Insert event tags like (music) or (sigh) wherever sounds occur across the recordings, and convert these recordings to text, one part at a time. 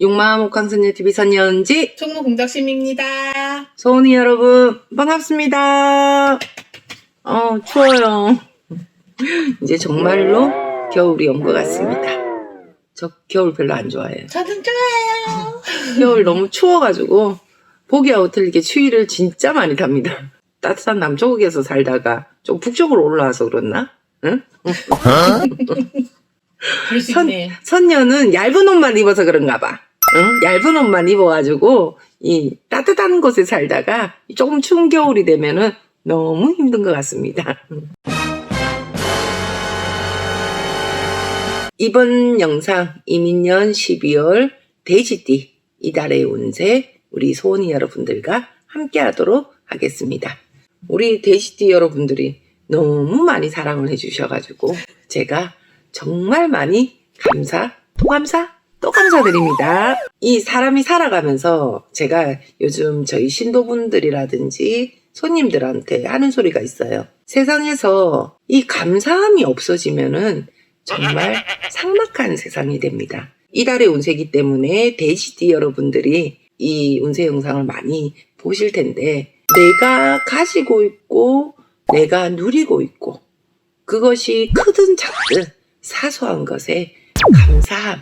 용마음 옥강선녀 TV 선녀은지 총무 공작심입니다. 소은이 여러분 반갑습니다. 어 추워요. (laughs) 이제 정말로 겨울이 온 것 같습니다. 저 겨울 별로 안 좋아해요. 저는 좋아요. 겨울 너무 추워가지고 보기하고 틀리게 추위를 진짜 많이 탑니다. 따뜻한 남쪽에서 살다가 좀 북쪽으로 올라와서 그렇나? 응? (laughs) 그럴 수 선, 있네. 선녀는 얇은 옷만 입어서 그런가 봐. 응? 얇은 옷만 입어가지고 이 따뜻한 곳에 살다가 조금 추운 겨울이 되면은 너무 힘든 것 같습니다. 이번 영상 이민년 12월 돼지띠 이달의 운세 우리 소원이 여러분들과 함께 하도록 하겠습니다. 우리 돼지띠 여러분들이 너무 많이 사랑을 해주셔가지고 제가 정말 많이 감사, 또 감사, 또 감사드립니다. 이 사람이 살아가면서 제가 요즘 저희 신도분들이라든지 손님들한테 하는 소리가 있어요. 세상에서 이 감사함이 없어지면은 정말 삭막한 세상이 됩니다. 이달의 운세기 때문에 돼지띠 여러분들이 이 운세 영상을 많이 보실 텐데 내가 가지고 있고 내가 누리고 있고 그것이 크든 작든 사소한 것에 감사함,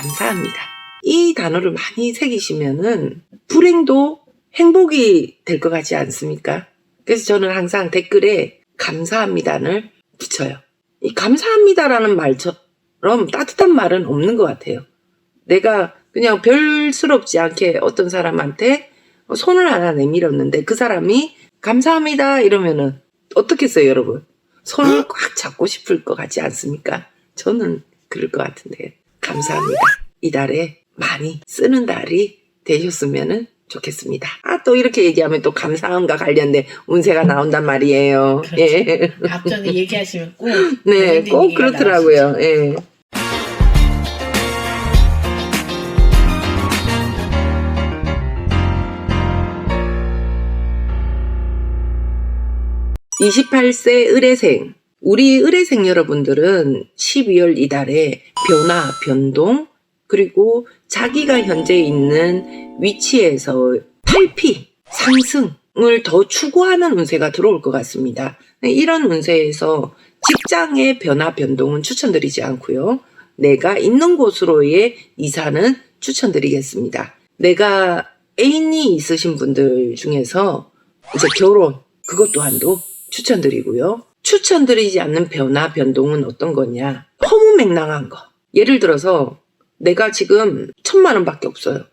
감사합니다. 이 단어를 많이 새기시면은 불행도 행복이 될 것 같지 않습니까? 그래서 저는 항상 댓글에 감사합니다를 붙여요. 이 감사합니다라는 말처럼 따뜻한 말은 없는 것 같아요. 내가 그냥 별스럽지 않게 어떤 사람한테 손을 하나 내밀었는데 그 사람이 감사합니다 이러면은 어떻겠어요 여러분? 손을 꽉 잡고 싶을 것 같지 않습니까? 저는 그럴 것 같은데 감사합니다. 이달에 많이 쓰는 달이 되셨으면 좋겠습니다. 아 또 이렇게 얘기하면 또 감사함과 관련된 운세가 나온단 말이에요. 그렇죠. 예. 앞전에 (laughs) 얘기하시면 꼭 네, 꼭 그렇더라고요. 예. (28세) 의뢰생 우리 의뢰생 여러분들은 12월 이달에 변화 변동 그리고 자기가 현재 있는 위치에서 탈피 상승을 더 추구하는 운세가 들어올 것 같습니다. 이런 운세에서 직장의 변화 변동은 추천드리지 않고요. 내가 있는 곳으로의 이사는 추천드리겠습니다. 내가 애인이 있으신 분들 중에서 이제 결혼 그것 또한도 추천드리고요. 추천드리지 않는 변화 변동은 어떤 거냐? 허무맹랑한 거. 예를 들어서 내가 지금 천만 원밖에 없어요.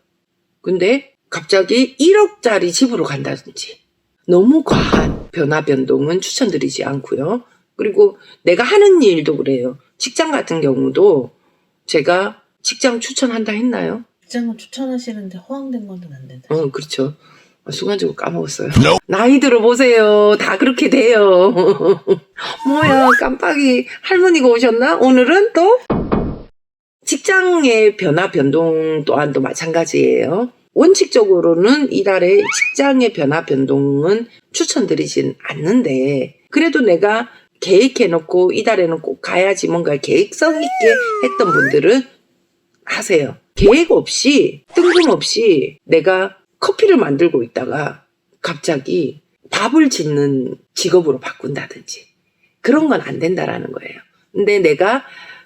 근데 갑자기 1억짜리 집으로 간다든지 너무 과한 변화 변동은 추천드리지 않고요. 그리고 내가 하는 일도 그래요. 직장 같은 경우도 제가 직장 추천한다 했나요? 직장을 추천하시는데 허황된 거는 안 된다. 어, 그렇죠. 아, 순간적으로 까먹었어요. 나이 들어보세요. 다 그렇게 돼요. (laughs) 뭐야, 깜빡이 할머니가 오셨나? 오늘은 또? 직장의 변화 변동 또한도 마찬가지예요. 원칙적으로는 이달에 직장의 변화 변동은 추천드리진 않는데, 그래도 내가 계획해놓고 이달에는 꼭 가야지 뭔가 계획성 있게 했던 분들은 하세요. 계획 없이, 뜬금없이 내가 커피를 만들고 있다가 갑자기 밥을 짓는 직업으로 바꾼다든지 그런 건 안 된다라는 거예요. 근데 내가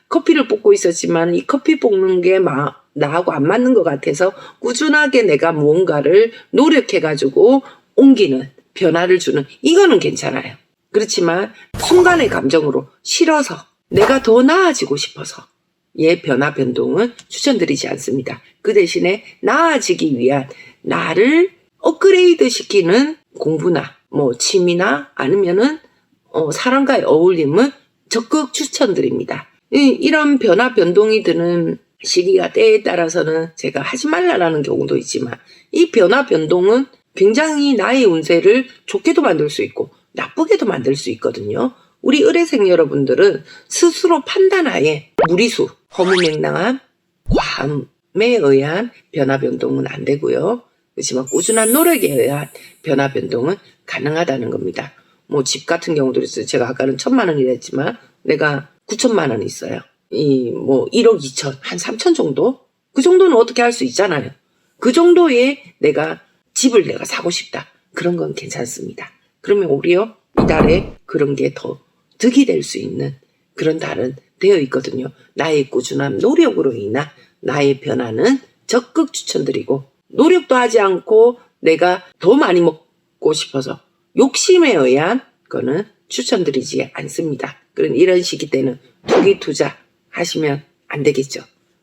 커피를 볶고 있었지만 이 커피 볶는 게 마, 나하고 안 맞는 것 같아서 꾸준하게 내가 무언가를 노력해가지고 옮기는 변화를 주는 이거는 괜찮아요. 그렇지만 순간의 감정으로 싫어서 내가 더 나아지고 싶어서 의 변화 변동은 추천드리지 않습니다. 그 대신에 나아지기 위한 나를 업그레이드 시키는 공부나 뭐 취미나 아니면은 어, 사람과의 어울림은 적극 추천드립니다. 이, 이런 변화 변동이 드는 시기가 때에 따라서는 제가 하지 말라라는 경우도 있지만 이 변화 변동은 굉장히 나의 운세를 좋게도 만들 수 있고 나쁘게도 만들 수 있거든요. 우리 의뢰생 여러분들은 스스로 판단하에 무리수, 허무맹랑함, 과함에 의한 변화 변동은 안 되고요. 그렇지만 꾸준한 노력에 의한 변화 변동은 가능하다는 겁니다. 뭐 집 같은 경우도 있어요. 제가 아까는 천만 원이랬지만 내가 9천만 원이 있어요. 이 뭐 1억 2천, 한 3천 정도 그 정도는 어떻게 할 수 있잖아요. 그 정도의 내가 집을 내가 사고 싶다. 그런 건 괜찮습니다. 그러면 오히려 이달에 그런 게 더 득이 될 수 있는 그런 달은 되어 있거든요. 나의 꾸준한 노력으로 인한 나의 변화는 적극 추천드리고 노력도 하지 않고 내가 더 많이 먹고 싶어서 욕심에 의한 거는 추천드리지 않습니다. 그런 이런 시기 때는 투기 투자 하시면 안 되겠죠.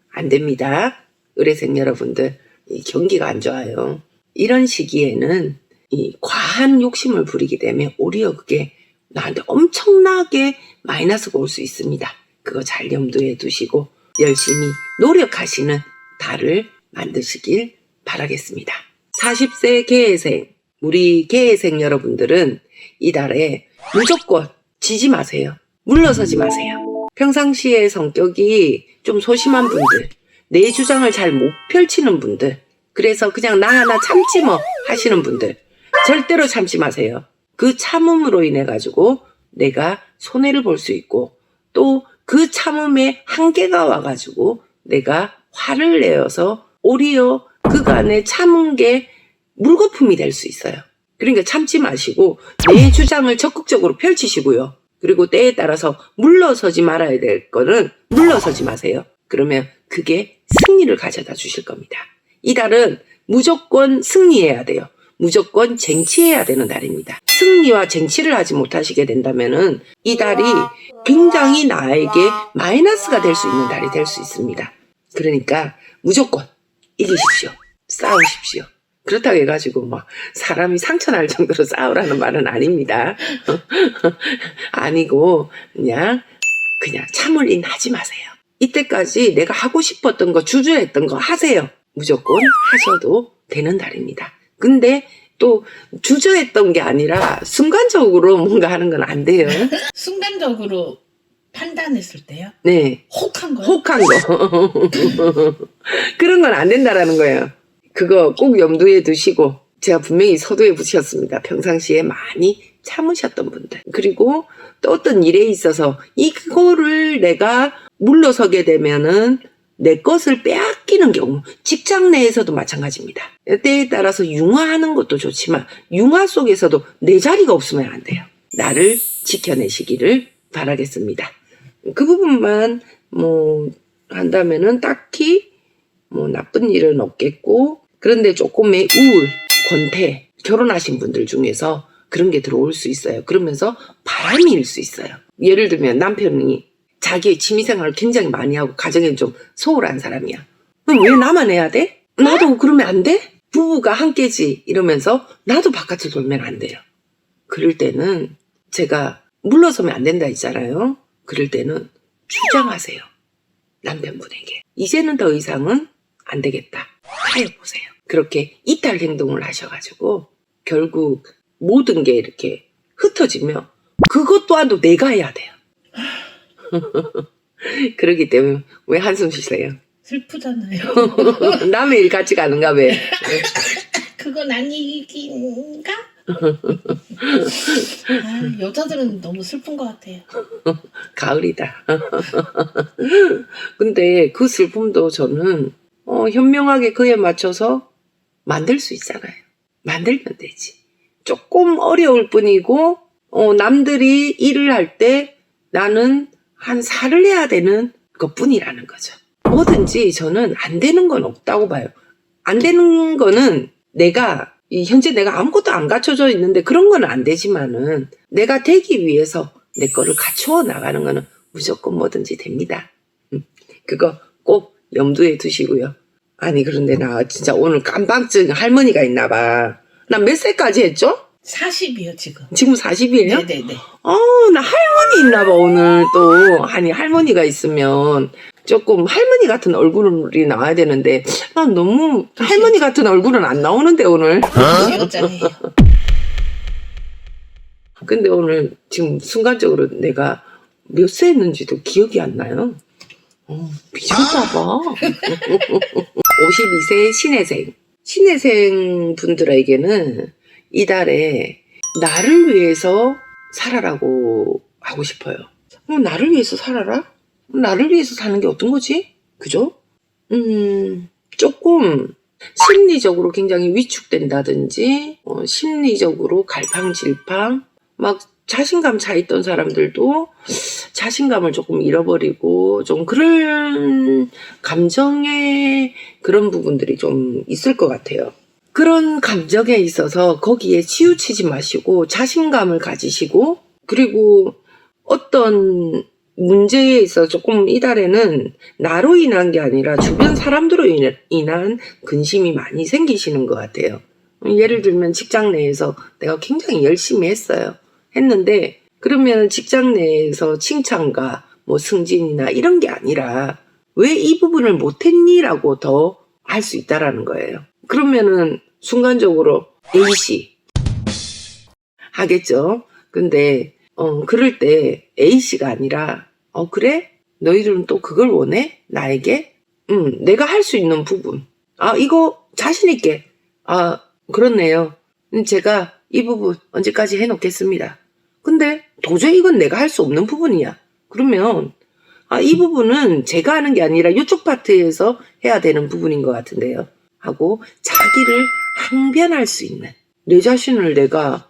안 됩니다. 의뢰생 여러분들 이 경기가 안 좋아요. 이런 시기에는 이 과한 욕심을 부리게 되면 오히려 그게 나한테 엄청나게 마이너스가 올 수 있습니다. 그거 잘 염두에 두시고 열심히 노력하시는 달을 만드시길 바라겠습니다. 40세 개회생, 우리 개회생 여러분들은 이 달에 무조건 지지 마세요. 물러서지 마세요. 평상시에 성격이 좀 소심한 분들, 내 주장을 잘 못 펼치는 분들, 그래서 그냥 나 하나 참지 뭐 하시는 분들, 절대로 참지 마세요. 그 참음으로 인해 가지고 내가 손해를 볼 수 있고 또 그 참음에 한계가 와가지고 내가 화를 내어서 오히려 그간에 참은 게 물거품이 될 수 있어요. 그러니까 참지 마시고 내 주장을 적극적으로 펼치시고요. 그리고 때에 따라서 물러서지 말아야 될 거는 물러서지 마세요. 그러면 그게 승리를 가져다 주실 겁니다. 이 달은 무조건 승리해야 돼요. 무조건 쟁취해야 되는 달입니다. 승리와 쟁취를 하지 못하시게 된다면은 이 달이 굉장히 나에게 마이너스가 될 수 있는 달이 될 수 있습니다. 그러니까 무조건 이기십시오. 싸우십시오. 그렇다고 해가지고 막 사람이 상처날 정도로 싸우라는 말은 아닙니다. (laughs) 아니고 그냥 그냥 참을인 하지 마세요. 이때까지 내가 하고 싶었던 거 주저했던 거 하세요. 무조건 하셔도 되는 달입니다. 근데 또 주저했던 게 아니라 순간적으로 뭔가 하는 건 안 돼요. (laughs) 순간적으로 판단했을 때요. 네. 혹한 거요. 혹한 거. (laughs) 그런 건 안 된다라는 거예요. 그거 꼭 염두에 두시고 제가 분명히 서두에 붙였습니다. 평상시에 많이 참으셨던 분들. 그리고 또 어떤 일에 있어서 이거를 내가 물러서게 되면은 내 것을 빼앗기는 경우 직장 내에서도 마찬가지입니다. 때에 따라서 융화하는 것도 좋지만 융화 속에서도 내 자리가 없으면 안 돼요. 나를 지켜내시기를 바라겠습니다. 그 부분만 뭐 한다면은 딱히 뭐 나쁜 일은 없겠고 그런데 조금의 우울, 권태, 결혼하신 분들 중에서 그런 게 들어올 수 있어요. 그러면서 바람이 일 수 있어요. 예를 들면 남편이 자기의 취미생활을 굉장히 많이 하고 가정에 좀 소홀한 사람이야. 그럼 왜 나만 해야 돼? 나도 그러면 안 돼? 부부가 함께지 이러면서 나도 바깥을 돌면 안 돼요. 그럴 때는 제가 물러서면 안 된다 했잖아요. 그럴 때는 주장하세요. 남편분에게. 이제는 더 이상은 안 되겠다. 타협보세요. 그렇게 이탈 행동을 하셔가지고 결국 모든 게 이렇게 흩어지면 그것 또한도 내가 해야 돼요. (laughs) 그러기 때문에 왜 한숨 쉬세요? 슬프잖아요. (laughs) 남의 일 같이 가는가 왜? (laughs) 그건 아니긴가? 아, 여자들은 너무 슬픈 것 같아요. 가을이다. 근데 그 슬픔도 저는 어, 현명하게 그에 맞춰서 만들 수 있잖아요. 만들면 되지. 조금 어려울 뿐이고 어, 남들이 일을 할 때 나는 한 살을 내야 되는 것 뿐이라는 거죠. 뭐든지 저는 안 되는 건 없다고 봐요. 안 되는 거는 내가 이 현재 내가 아무것도 안 갖춰져 있는데 그런 건 안 되지만은 내가 되기 위해서 내 거를 갖추어 나가는 거는 무조건 뭐든지 됩니다. 음, 그거 꼭 염두에 두시고요. 아니 그런데 나 진짜 오늘 깜빡증 할머니가 있나 봐. 나몇 살까지 했죠? 40이요, 지금. 지금 40이에요? 네네네. 어, 나 할머니 있나 봐, 오늘 또. 아니, 할머니가 있으면 조금 할머니 같은 얼굴이 나와야 되는데, 난 너무 할머니 같은 얼굴은 안 나오는데, 오늘. 여자예요. (laughs) 근데 오늘 지금 순간적으로 내가 몇세 했는지도 기억이 안 나요. 어, 미쳤나 봐. (laughs) 52세 신혜생. 신혜생 분들에게는 이달에 나를 위해서 살아라고 하고 싶어요. 어, 나를 위해서 살아라? 나를 위해서 사는 게 어떤 거지? 그죠? 음, 조금 심리적으로 굉장히 위축된다든지, 어, 심리적으로 갈팡질팡, 막 자신감 차 있던 사람들도 자신감을 조금 잃어버리고, 좀 그런 감정의 그런 부분들이 좀 있을 것 같아요. 그런 감정에 있어서 거기에 치우치지 마시고, 자신감을 가지시고, 그리고 어떤 문제에 있어 조금 이달에는 나로 인한 게 아니라 주변 사람들로 인- 인한 근심이 많이 생기시는 것 같아요. 예를 들면 직장 내에서 내가 굉장히 열심히 했어요. 했는데 그러면 직장 내에서 칭찬과 뭐 승진이나 이런 게 아니라 왜 이 부분을 못했니라고 더 할 수 있다라는 거예요. 그러면은 순간적으로 A씨 하겠죠. 근데 어 그럴 때 A씨가 아니라 어 그래? 너희들은 또 그걸 원해? 나에게? 음, 내가 할 수 있는 부분. 아, 이거 자신 있게. 아, 그렇네요. 음, 제가 이 부분 언제까지 해놓겠습니다. 근데 도저히 이건 내가 할 수 없는 부분이야. 그러면 아, 이 부분은 제가 하는 게 아니라 이쪽 파트에서 해야 되는 부분인 것 같은데요. 하고 자기를 항변할 수 있는 내 자신을 내가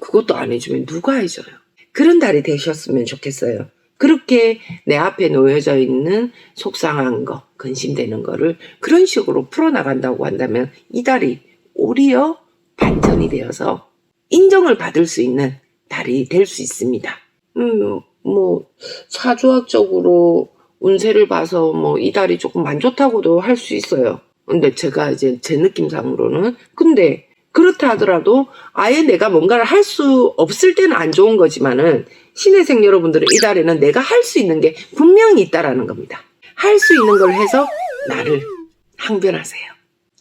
그것도 안 해주면 누가 해줘요? 그런 달이 되셨으면 좋겠어요. 그렇게 내 앞에 놓여져 있는 속상한 거, 근심되는 거를 그런 식으로 풀어나간다고 한다면 이 달이 오히려 반전이 되어서 인정을 받을 수 있는 달이 될 수 있습니다. 음, 뭐, 사주학적으로 운세를 봐서 뭐 이 달이 조금 안 좋다고도 할 수 있어요. 근데 제가 이제 제 느낌상으로는 근데 그렇다 하더라도 아예 내가 뭔가를 할 수 없을 때는 안 좋은 거지만은 신의 생 여러분들은 이 달에는 내가 할 수 있는 게 분명히 있다라는 겁니다. 할 수 있는 걸 해서 나를 항변하세요.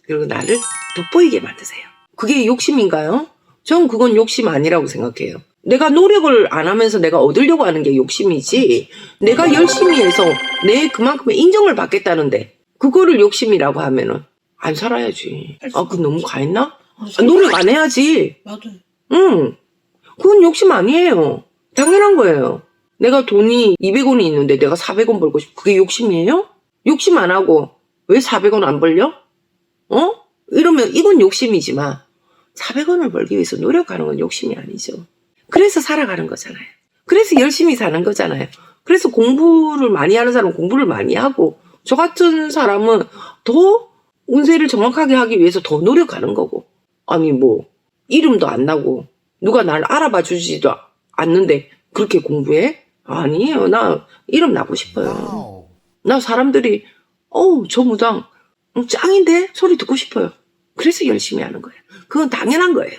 그리고 나를 돋보이게 만드세요. 그게 욕심인가요? 전 그건 욕심 아니라고 생각해요. 내가 노력을 안 하면서 내가 얻으려고 하는 게 욕심이지. 내가 열심히 해서 내 그만큼의 인정을 받겠다는데 그거를 욕심이라고 하면은 안 살아야지. 아, 그 너무 가했나? 어, 아, 노력 안 해야지. 맞아요. 응. 그건 욕심 아니에요. 당연한 거예요. 내가 돈이 200원이 있는데 내가 400원 벌고 싶어. 그게 욕심이에요? 욕심 안 하고 왜 400원 안 벌려? 어? 이러면 이건 욕심이지만 400원을 벌기 위해서 노력하는 건 욕심이 아니죠. 그래서 살아가는 거잖아요. 그래서 열심히 사는 거잖아요. 그래서 공부를 많이 하는 사람은 공부를 많이 하고 저 같은 사람은 더 운세를 정확하게 하기 위해서 더 노력하는 거고 아니 뭐 이름도 안 나고 누가 날 알아봐 주지도 않는데 그렇게 공부해? 아니에요. 나 이름 나고 싶어요. 나 사람들이 어우 저 무당 어, 짱인데 소리 듣고 싶어요. 그래서 열심히 하는 거예요. 그건 당연한 거예요.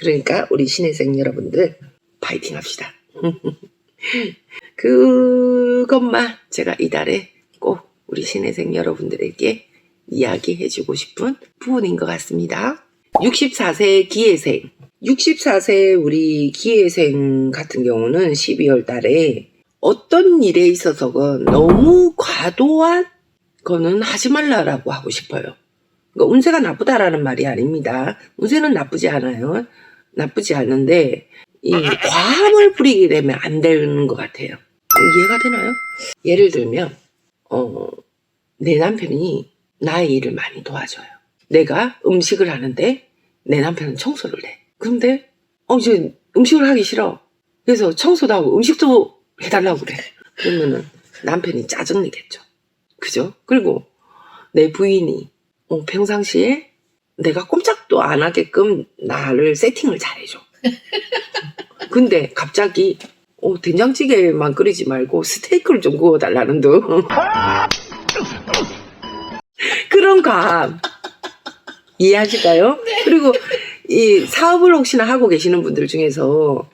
그러니까 우리 신혜생 여러분들 파이팅 합시다. (laughs) 그것만 제가 이달에 꼭 우리 신혜생 여러분들에게 이야기해주고 싶은 부분인 것 같습니다. 64세 기회생. 64세 우리 기회생 같은 경우는 12월 달에 어떤 일에 있어서가 너무 과도한 거는 하지 말라라고 하고 싶어요. 그러니까 운세가 나쁘다라는 말이 아닙니다. 운세는 나쁘지 않아요. 나쁘지 않은데 이 과함을 부리게 되면 안 되는 것 같아요. 이해가 되나요? 예를 들면 어, 내 남편이 나의 일을 많이 도와줘요. 내가 음식을 하는데 내 남편은 청소를 해. 근데 어 이제 음식을 하기 싫어. 그래서 청소도 하고 음식도 해달라고 그래. 그러면은 남편이 짜증내겠죠. 그죠? 그리고 내 부인이 어, 평상시에 내가 꼼짝도 안 하게끔 나를 세팅을 잘해줘. (laughs) 근데 갑자기 어, 된장찌개만 끓이지 말고 스테이크를 좀 구워달라는 등 (laughs) 그런 감 이해하실까요? 그리고 이 사업을 혹시나 하고 계시는 분들 중에서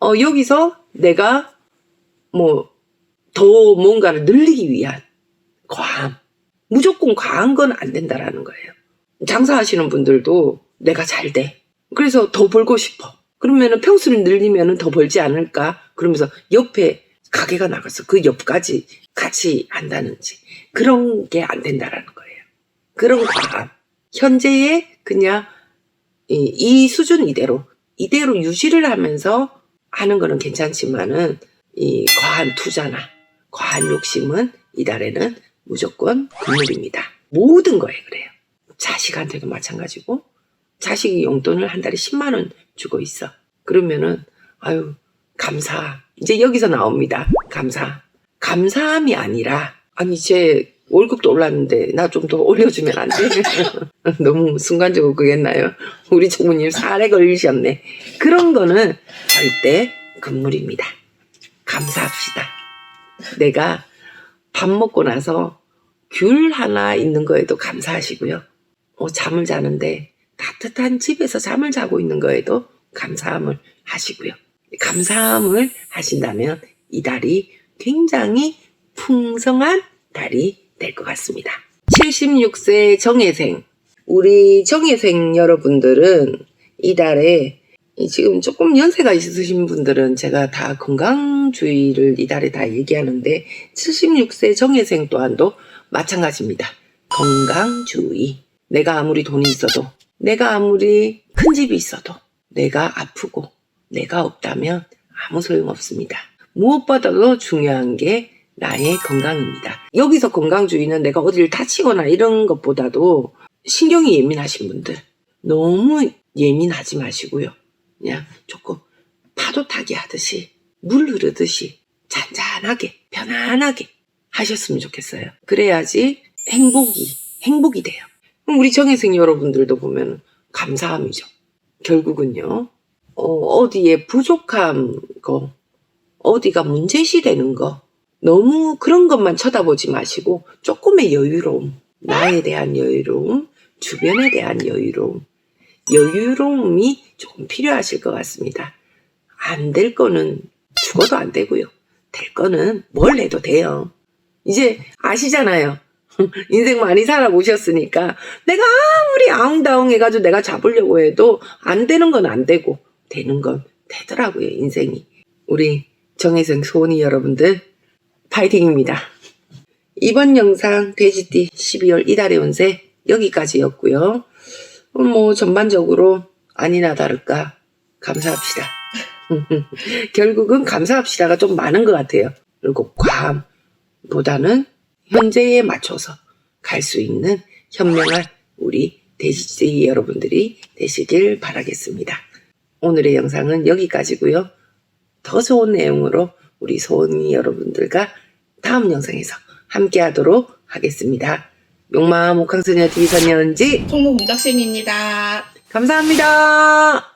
어, 여기서 내가 뭐 더 뭔가를 늘리기 위한 과함 무조건 과한 건 안 된다라는 거예요. 장사하시는 분들도 내가 잘 돼. 그래서 더 벌고 싶어. 그러면은 평수를 늘리면은 더 벌지 않을까? 그러면서 옆에 가게가 나가서 그 옆까지 같이 한다는지 그런 게 안 된다라는 거예요. 그런 과함. 현재의 그냥 이, 이 수준 이대로 이대로 유지를 하면서 하는 거는 괜찮지만은 이 과한 투자나 과한 욕심은 이달에는 무조건 금물입니다. 모든 거에 그래요. 자식한테도 마찬가지고 자식이 용돈을 한 달에 10만 원 주고 있어. 그러면은 아유 감사. 이제 여기서 나옵니다. 감사. 감사함이 아니라 아니 제 월급도 올랐는데 나 좀 더 올려주면 안 돼? (laughs) 너무 순간적으로 그랬나요? 우리 총무님 살에 걸리셨네. 그런 거는 절대 금물입니다. 감사합시다. 내가 밥 먹고 나서 귤 하나 있는 거에도 감사하시고요. 어, 잠을 자는데 따뜻한 집에서 잠을 자고 있는 거에도 감사함을 하시고요. 감사함을 하신다면 이 달이 굉장히 풍성한 달이 될 것 같습니다. 76세 정혜생. 우리 정혜생 여러분들은 이 달에 이 지금 조금 연세가 있으신 분들은 제가 다 건강주의를 이 달에 다 얘기하는데 76세 정혜생 또한도 마찬가지입니다. 건강주의. 내가 아무리 돈이 있어도 내가 아무리 큰 집이 있어도 내가 아프고 내가 없다면 아무 소용 없습니다. 무엇보다도 중요한 게 나의 건강입니다. 여기서 건강주의는 내가 어디를 다치거나 이런 것보다도 신경이 예민하신 분들 너무 예민하지 마시고요. 그냥 조금 파도 타기 하듯이 물 흐르듯이 잔잔하게 편안하게 하셨으면 좋겠어요. 그래야지 행복이 행복이 돼요. 우리 정혜생 여러분들도 보면 감사함이죠. 결국은요. 어, 디에 부족한 거, 어디가 문제시 되는 거, 너무 그런 것만 쳐다보지 마시고 조금의 여유로움, 나에 대한 여유로움, 주변에 대한 여유로움, 여유로움이 조금 필요하실 것 같습니다. 안 될 거는 죽어도 안 되고요. 될 거는 뭘 해도 돼요. 이제 아시잖아요. (laughs) 인생 많이 살아보셨으니까 내가 아무리 아웅다웅 해가지고 내가 잡으려고 해도 안 되는 건 안 되고 되는 건 되더라고요, 인생이. 우리 정혜생 소원이 여러분들 파이팅입니다. 이번 영상 돼지띠 12월 이달의 운세 여기까지였고요. 어, 뭐 전반적으로 아니나 다를까 감사합시다. (laughs) 결국은 감사합시다가 좀 많은 것 같아요. 그리고 과함보다는 현재에 맞춰서 갈 수 있는 현명한 우리 돼지띠 여러분들이 되시길 바라겠습니다. 오늘의 영상은 여기까지고요. 더 좋은 내용으로 우리 소원이 여러분들과 다음 영상에서 함께 하도록 하겠습니다. 용마 목항소녀 디비선 연지 통로 공덕심입니다. 감사합니다.